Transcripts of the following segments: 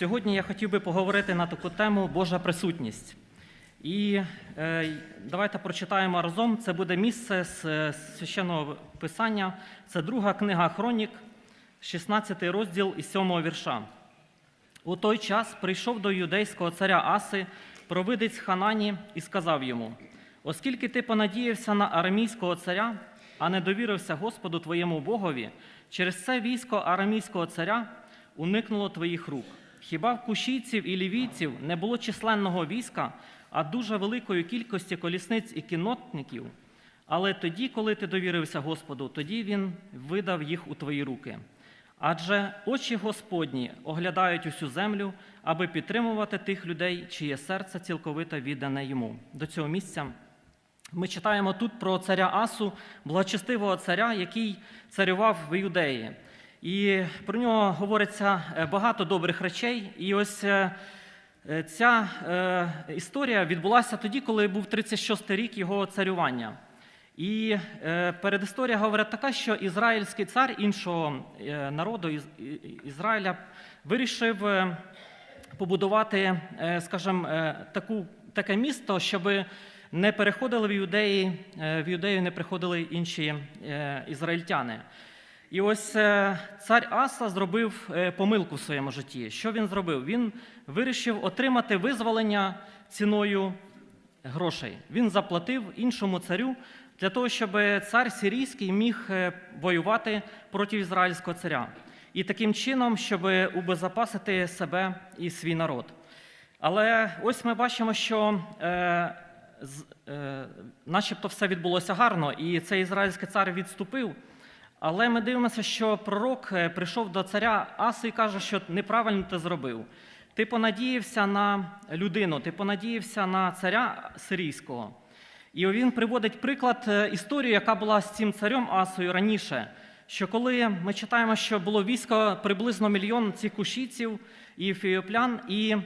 Сьогодні я хотів би поговорити на таку тему Божа присутність. І е, давайте прочитаємо разом. Це буде місце з е, священного писання. Це друга книга Хронік, 16 розділ із 7 вірша. У той час прийшов до юдейського царя Аси провидець Ханані і сказав йому: Оскільки ти понадіявся на арамійського царя, а не довірився Господу твоєму Богові, через це військо арамійського царя уникнуло твоїх рук. Хіба в кушійців і лівійців не було численного війська, а дуже великої кількості колісниць і кіннотників? Але тоді, коли ти довірився Господу, тоді він видав їх у твої руки. Адже очі Господні оглядають усю землю, аби підтримувати тих людей, чиє серце цілковито віддане йому. До цього місця ми читаємо тут про царя Асу, благочестивого царя, який царював в Юдеї. І про нього говориться е, багато добрих речей. І ось е, е, ця історія відбулася тоді, коли був 36 рік його царювання. І передісторія говорить така, що ізраїльський цар іншого народу Ізраїля вирішив побудувати, скажімо, таку, таке місто, щоб не переходили в юдеї, в юдею не приходили інші ізраїльтяни. І ось е, цар Аса зробив е, помилку в своєму житті. Що він зробив? Він вирішив отримати визволення ціною грошей. Він заплатив іншому царю для того, щоб цар сирійський міг е, воювати проти ізраїльського царя. І таким чином, щоб убезопасити себе і свій народ. Але ось ми бачимо, що е, е, начебто все відбулося гарно, і цей ізраїльський цар відступив. Але ми дивимося, що пророк е, прийшов до царя Аси і каже, що неправильно ти зробив. Ти понадіявся на людину, ти понадіявся на царя сирійського. І він приводить приклад е, історію, яка була з цим царем Асою раніше. Що коли ми читаємо, що було військо приблизно мільйон цих кушійців і фіоплян, і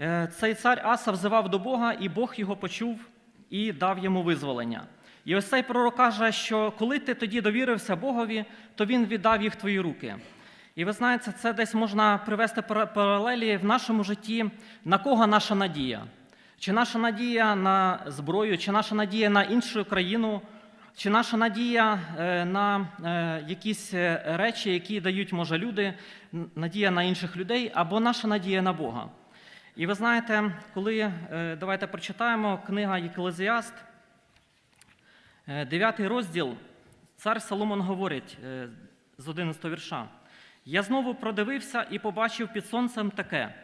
е, цей цар Аса взивав до Бога, і Бог його почув і дав йому визволення. І ось цей пророк каже, що коли ти тоді довірився Богові, то він віддав їх твої руки. І ви знаєте, це десь можна привести паралелі в нашому житті, на кого наша надія. Чи наша надія на зброю, чи наша надія на іншу країну, чи наша надія е, на е, якісь е, речі, які дають, може, люди, надія на інших людей, або наша надія на Бога. І ви знаєте, коли давайте прочитаємо книга Єклезіаст, Е, Дев'ятий розділ, цар Соломон говорить е, з 11 вірша. Я знову продивився і побачив під сонцем таке: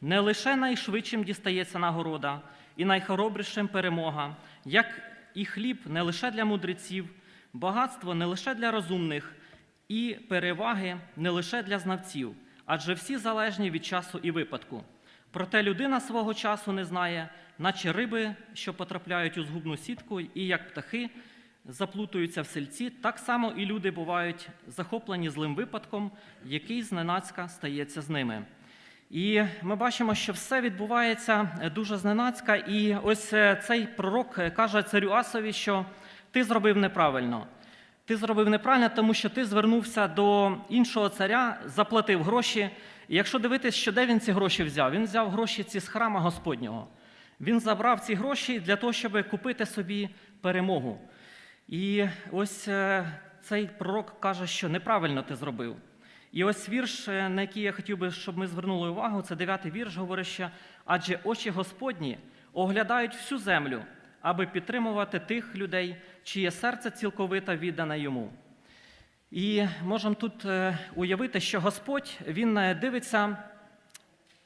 не лише найшвидшим дістається нагорода, і найхоробрішим перемога, як і хліб не лише для мудреців, багатство не лише для розумних, і переваги не лише для знавців, адже всі залежні від часу і випадку. Проте людина свого часу не знає, наче риби, що потрапляють у згубну сітку, і як птахи заплутуються в сельці, так само і люди бувають захоплені злим випадком, який зненацька стається з ними. І ми бачимо, що все відбувається е, дуже зненацька. І ось е, цей пророк е, каже царю Асові, що ти зробив неправильно. Ти зробив неправильно, тому що ти звернувся до іншого царя, заплатив гроші. І якщо дивитись, що де він ці гроші взяв, він взяв гроші ці з храма Господнього. Він забрав ці гроші для того, щоб купити собі перемогу. І ось е, цей пророк каже, що неправильно ти зробив. І ось вірш, е, на який я хотів би, щоб ми звернули увагу, це дев'ятий вірш, говорить, що адже очі Господні оглядають всю землю, аби підтримувати тих людей, чиє серце цілковито віддане йому. І можемо тут е, уявити, що Господь він е, дивиться,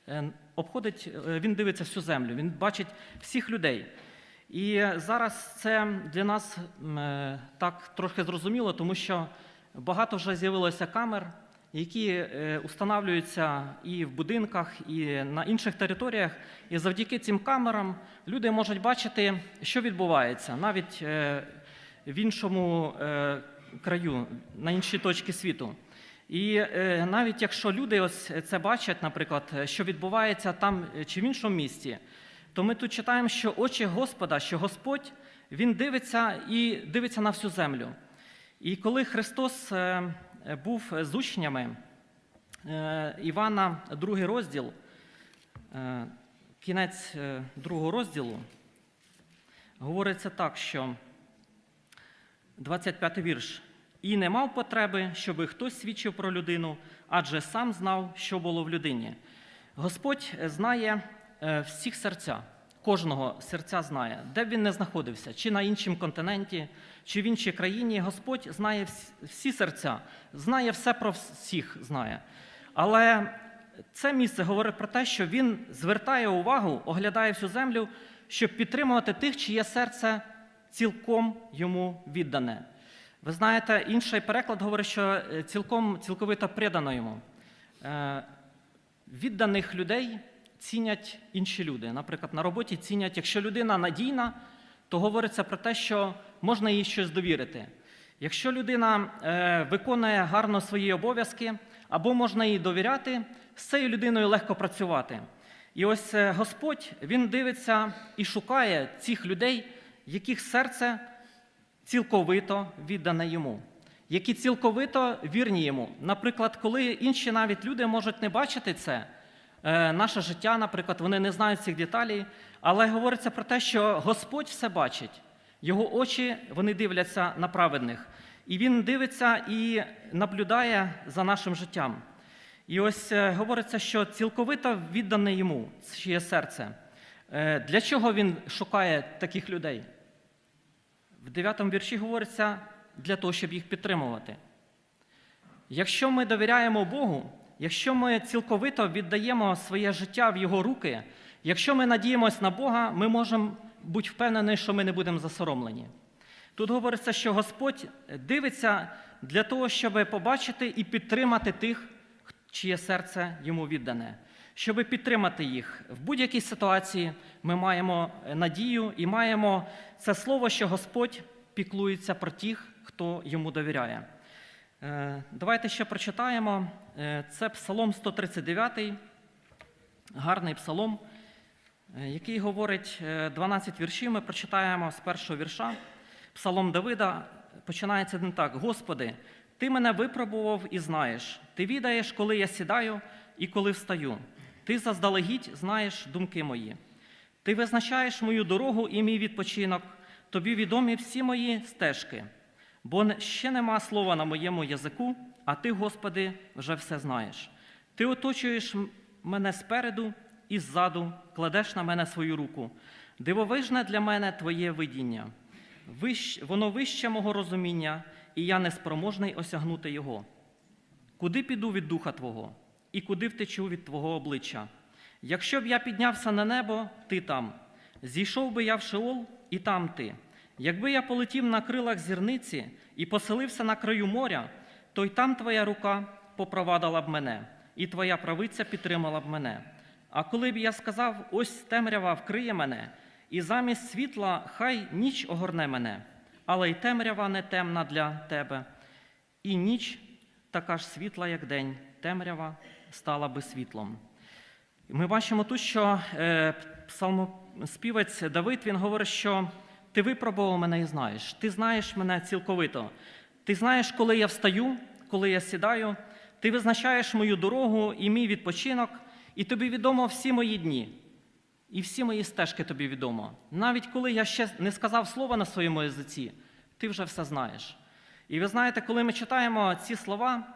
е, обходить, він дивиться всю землю, він бачить всіх людей. І зараз це для нас так трохи зрозуміло, тому що багато вже з'явилося камер, які устанавлюються і в будинках, і на інших територіях. І завдяки цим камерам люди можуть бачити, що відбувається навіть в іншому краю, на іншій точці світу. І е, навіть якщо люди ось це бачать, наприклад, що відбувається там е, чи в іншому місті, то ми тут читаємо, що очі Господа, що Господь Він дивиться і дивиться на всю землю. І коли Христос е, був з учнями, Івана, другий розділ, кінець другого розділу, говориться так, що 25 вірш. І не мав потреби, щоб хтось свідчив про людину, адже сам знав, що було в людині. Господь знає е, всіх серця, кожного серця знає, де б він не знаходився, чи на іншому континенті, чи в іншій країні. Господь знає всі серця, знає все про всіх знає. Але це місце говорить про те, що він звертає увагу, оглядає всю землю, щоб підтримувати тих, чиє серце цілком йому віддане. Ви знаєте, інший переклад говорить, що е, цілком цілковито предано йому. Е, Відданих людей цінять інші люди. Наприклад, на роботі цінять, якщо людина надійна, то говориться про те, що можна їй щось довірити. Якщо людина е, виконує гарно свої обов'язки, або можна їй довіряти, з цією людиною легко працювати. І ось Господь він дивиться і шукає цих людей, яких серце цілковито віддане йому, які цілковито вірні йому. Наприклад, коли інші навіть люди можуть не бачити це, е, наше життя, наприклад, вони не знають цих деталей, але говориться про те, що Господь все бачить, його очі вони дивляться на праведних. І він дивиться і наблюдає за нашим життям. І ось е, говориться, що цілковито віддане йому чиє серце. Е, Для чого він шукає таких людей? В 9 вірші говориться для того, щоб їх підтримувати. Якщо ми довіряємо Богу, якщо ми цілковито віддаємо своє життя в Його руки, якщо ми надіємося на Бога, ми можемо бути впевнені, що ми не будемо засоромлені. Тут говориться, що Господь дивиться для того, щоб побачити і підтримати тих, чиє серце йому віддане. Щоб підтримати їх в будь-якій ситуації, ми маємо надію і маємо це слово, що Господь піклується про тих, хто йому довіряє. Е, Давайте ще прочитаємо. Е, Це Псалом 139, гарний псалом, е, який говорить е, 12 віршів. Ми прочитаємо з першого вірша. Псалом Давида починається він так: Господи, Ти мене випробував і знаєш. Ти відаєш, коли я сідаю і коли встаю. Ти заздалегідь знаєш думки мої. Ти визначаєш мою дорогу і мій відпочинок, тобі відомі всі мої стежки. Бо ще нема слова на моєму язику, а ти, Господи, вже все знаєш. Ти оточуєш мене спереду і ззаду, кладеш на мене свою руку. Дивовижне для мене Твоє видіння. Воно вище мого розуміння, і я неспроможний осягнути його. Куди піду від духа Твого, і куди втечу від Твого обличчя? Якщо б я піднявся на небо, ти там. Зійшов би я в Шеол, і там ти. Якби я полетів на крилах зірниці і поселився на краю моря, то й там твоя рука попровадила б мене, і твоя правиця підтримала б мене. А коли б я сказав, ось темрява вкриє мене, і замість світла хай ніч огорне мене, але й темрява не темна для тебе, і ніч така ж світла, як день, темрява стала би світлом. Ми бачимо тут, що е, псалмоспівець Давид він говорить, що ти випробував мене і знаєш. Ти знаєш мене цілковито. Ти знаєш, коли я встаю, коли я сідаю. Ти визначаєш мою дорогу і мій відпочинок, і тобі відомо всі мої дні. І всі мої стежки тобі відомо. Навіть коли я ще не сказав слова на своєму язиці, ти вже все знаєш. І ви знаєте, коли ми читаємо ці слова,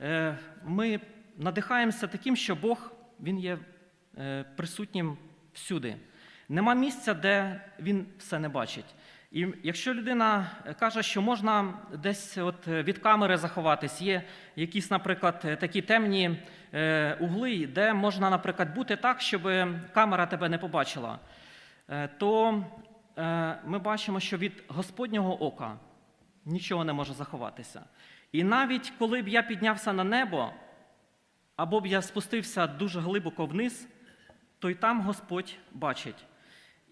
е, ми надихаємося таким, що Бог Він є е, присутнім всюди. Нема місця, де він все не бачить. І якщо людина каже, що можна десь от від камери заховатись, є якісь, наприклад, такі темні е, угли, де можна, наприклад, бути так, щоб камера тебе не побачила, е, то е, ми бачимо, що від Господнього ока нічого не може заховатися. І навіть коли б я піднявся на небо, або б я спустився дуже глибоко вниз, то й там Господь бачить.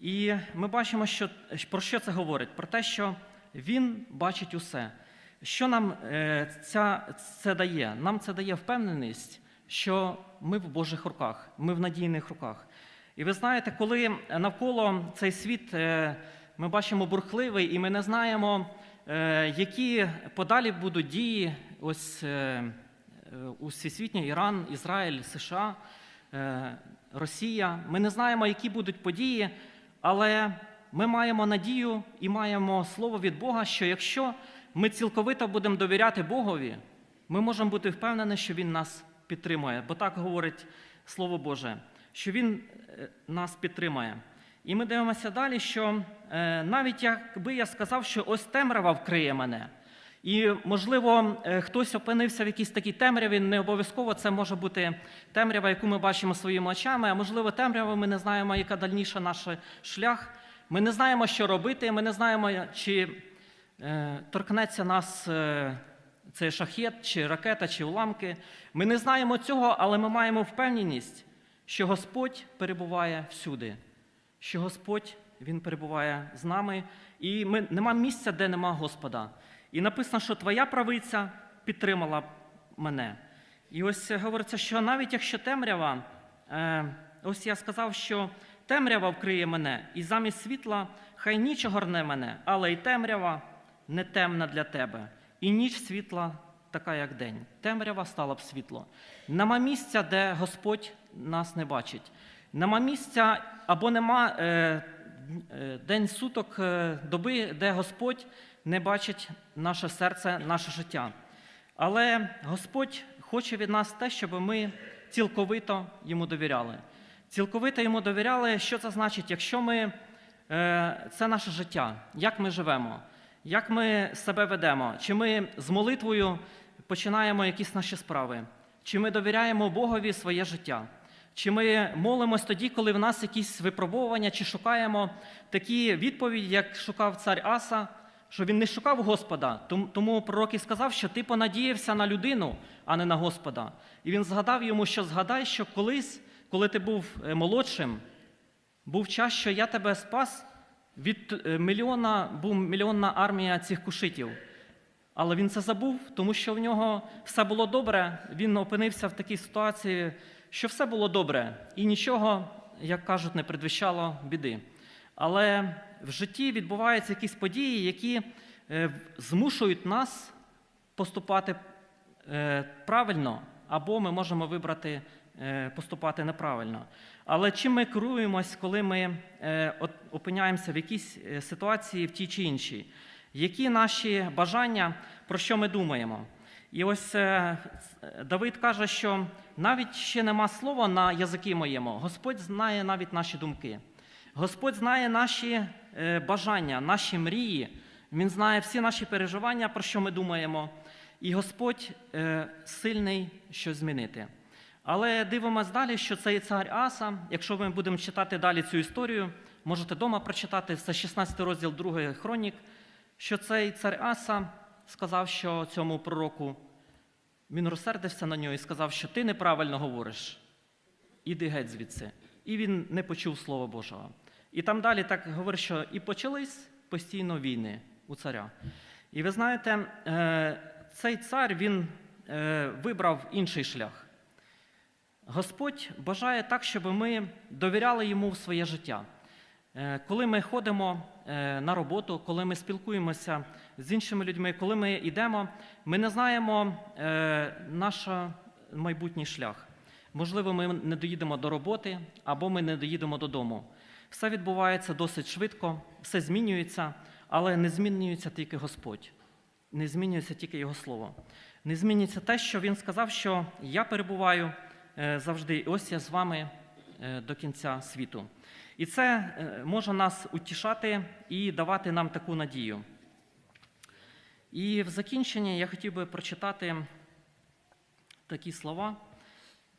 І ми бачимо, що, про що це говорить? Про те, що Він бачить усе. Що нам е, ця, це дає? Нам це дає впевненість, що ми в Божих руках, ми в надійних руках. І ви знаєте, коли навколо цей світ е, ми бачимо бурхливий, і ми не знаємо, е, які подалі будуть дії ось у всесвітній Іран, Ізраїль, США. е, Росія. Ми не знаємо, які будуть події, але ми маємо надію і маємо слово від Бога, що якщо ми цілковито будемо довіряти Богові, ми можемо бути впевнені, що Він нас підтримує, бо так говорить Слово Боже, що Він е, нас підтримує. І ми дивимося далі, що е, навіть якби я сказав, що ось темрява вкриє мене, і, можливо, е, хтось опинився в якійсь такій темряві, не обов'язково це може бути темрява, яку ми бачимо своїми очами, а можливо, темрява, ми не знаємо, яка дальніша наш шлях. Ми не знаємо, що робити, ми не знаємо, чи е, торкнеться нас е, цей шахет, чи ракета, чи уламки. Ми не знаємо цього, але ми маємо впевненість, що Господь перебуває всюди, що Господь Він перебуває з нами, і ми, нема місця, де нема Господа. І написано, що твоя правиця підтримала мене. І ось говориться, що навіть якщо темрява, е, ось я сказав, що темрява вкриє мене, і замість світла хай ніч огорне мене, але й темрява не темна для тебе, і ніч світла така, як день. Темрява стала б світло. Нема місця, де Господь нас не бачить. Нема місця або нема е, е, день суток е, доби, де Господь не бачить наше серце, наше життя. Але Господь хоче від нас те, щоб ми цілковито йому довіряли. Цілковито йому довіряли, що це значить, якщо ми е, це наше життя, як ми живемо, як ми себе ведемо, чи ми з молитвою починаємо якісь наші справи, чи ми довіряємо Богові своє життя. Чи ми молимось тоді, коли в нас якісь випробування, чи шукаємо такі відповіді, як шукав цар Аса, що він не шукав Господа, тому- пророк і сказав, що ти понадіявся на людину, а не на Господа. І він згадав йому, що згадай, що колись, коли ти був е, молодшим, був час, що я тебе спас від е, мільйона, був мільйонна армія цих кушитів. Але він це забув, тому що в нього все було добре. Він опинився в такій ситуації, що все було добре, і нічого, як кажуть, не предвіщало біди. Але в житті відбуваються якісь події, які е, змушують нас поступати е, правильно, або ми можемо вибрати е, поступати неправильно. Але чим ми керуємось, коли ми опиняємося в якійсь ситуації в тій чи іншій? Які наші бажання, про що ми думаємо? І ось Давид каже, що навіть ще нема слова на язики моєму, Господь знає навіть наші думки. Господь знає наші е, бажання, наші мрії. Він знає всі наші переживання, про що ми думаємо. І Господь е, сильний щось змінити. Але дивимось далі, що цей цар Аса, якщо ми будемо читати далі цю історію, можете вдома прочитати, це 16 розділ 2 хронік, що цей цар Аса сказав, що цьому пророку він розсердився на нього і сказав, що ти неправильно говориш. Іди геть звідси. І він не почув Слова Божого. І там далі так говорить, що і почались постійно війни у царя. І ви знаєте, е, цей цар він е, вибрав інший шлях. Господь бажає так, щоб ми довіряли йому в своє життя. Е, Коли ми ходимо на роботу, коли ми спілкуємося з іншими людьми, коли ми йдемо, ми не знаємо наш майбутній шлях. Можливо, ми не доїдемо до роботи або ми не доїдемо додому. Все відбувається досить швидко, все змінюється, але не змінюється тільки Господь, не змінюється тільки Його Слово. Не змінюється те, що Він сказав, що я перебуваю е, завжди, і ось я з вами е, до кінця світу. І це е, може нас утішати і давати нам таку надію. І в закінченні я хотів би прочитати такі слова.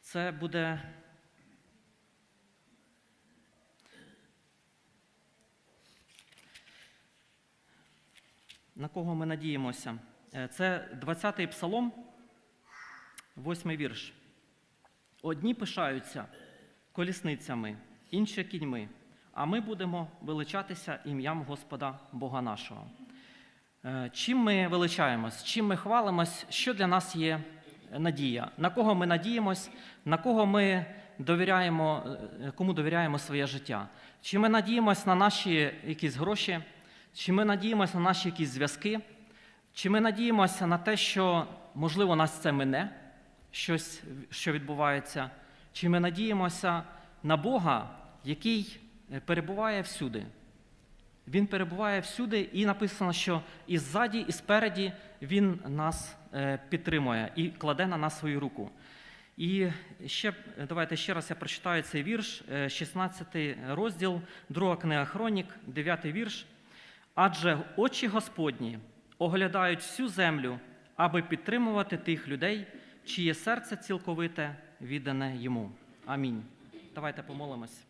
Це буде на кого ми надіємося. Е, Це 20-й псалом, 8 вірш. Одні пишаються колісницями, інші кіньми, а ми будемо величатися ім'ям Господа Бога нашого. Е, Чим ми величаємось, чим ми хвалимось, що для нас є надія, на кого ми надіємось, на кого ми довіряємо, е, кому довіряємо своє життя? Чи ми надіємось на наші якісь гроші, чи ми надіємося на наші якісь зв'язки, чи ми надіємося на те, що, можливо, нас це мине, щось, що відбувається, чи ми надіємося на Бога, який е, перебуває всюди. Він перебуває всюди, і написано, що і ззаді, і спереді він нас е, підтримує і кладе на нас свою руку. І ще е, давайте ще раз я прочитаю цей вірш, е, 16 розділ, друга книга Хронік, 9 вірш. Адже очі Господні оглядають всю землю, аби підтримувати тих людей, чиє серце цілковите віддане йому. Амінь. Давайте помолимось.